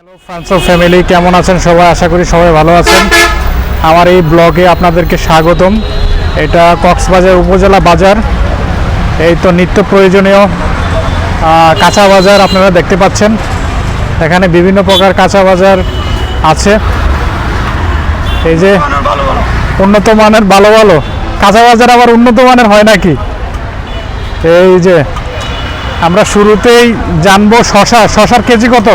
Hello France of family কেমন আছেন সবাই? আশা করি সবাই ভালো আছেন। আমার এই ব্লগে আপনাদেরকে স্বাগতম। এটা কক্সবাজার উপজেলা বাজার। এই তো নিত্য প্রয়োজনীয় কাঁচা বাজার আপনারা দেখতে পাচ্ছেন। এখানে বিভিন্ন প্রকার কাঁচা বাজার আছে। এই যে উন্নত মানের ভালো ভালো। কাঁচা বাজার আবার উন্নত মানের হয় নাকি? এই যে আমরা শুরুতেই জানব শশা। শশার কেজি কত?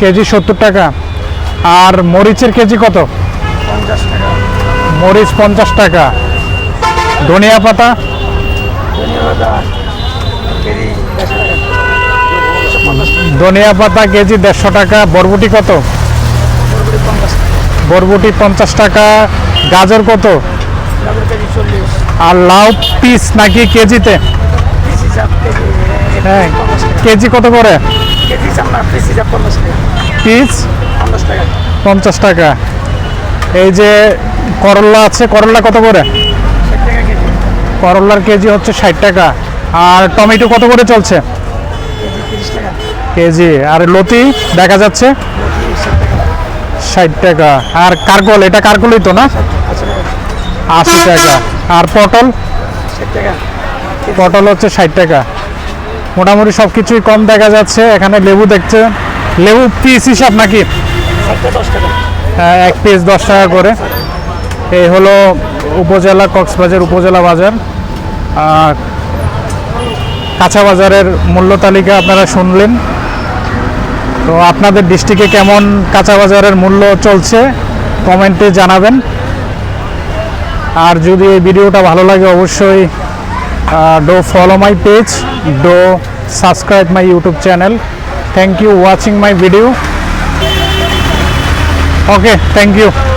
কেজি সত্তর টাকা। আর মরিচের কেজি কত? মরিচ পঞ্চাশ টাকা। ধনিয়া পাতা? ধনিয়া পাতা কেজি দেড়শো টাকা। বরবটি কত? বরবটি পঞ্চাশ টাকা। গাজর কত? আর লাউ পিস নাকি কেজিতে? হ্যাঁ কেজি কত করে? পিস পঞ্চাশ টাকা। এই যে করল্লা আছে করল্লা কত করে? করল্লার কেজি। হচ্ছে ষাট টাকা। আর টমেটো কত করে চলছে? কেজি আর লতি দেখা যাচ্ছে? ষাট টাকা। আর কারকল এটা কারকলই তো না? আশি টাকা। আর পটল? পটল হচ্ছে ষাট টাকা। মোটামুটি সব কিছুই কম দেখা যাচ্ছে। এখানে লেবু দেখছে লেবু পিস হিসাব নাকি? হ্যাঁ, এক পিস দশ টাকা করে। এই হলো উপজেলা কক্সবাজার উপজেলা বাজার। কাঁচা বাজারের মূল্য তালিকা আপনারা শুনলেন। তো আপনাদের ডিস্ট্রিক্টে কেমন কাঁচা বাজারের মূল্য চলছে কমেন্টে জানাবেন। আর যদি এই ভিডিওটা ভালো লাগে অবশ্যই Uh, do follow my page do subscribe my youtube channel. Thank you watching my video. Okay thank you.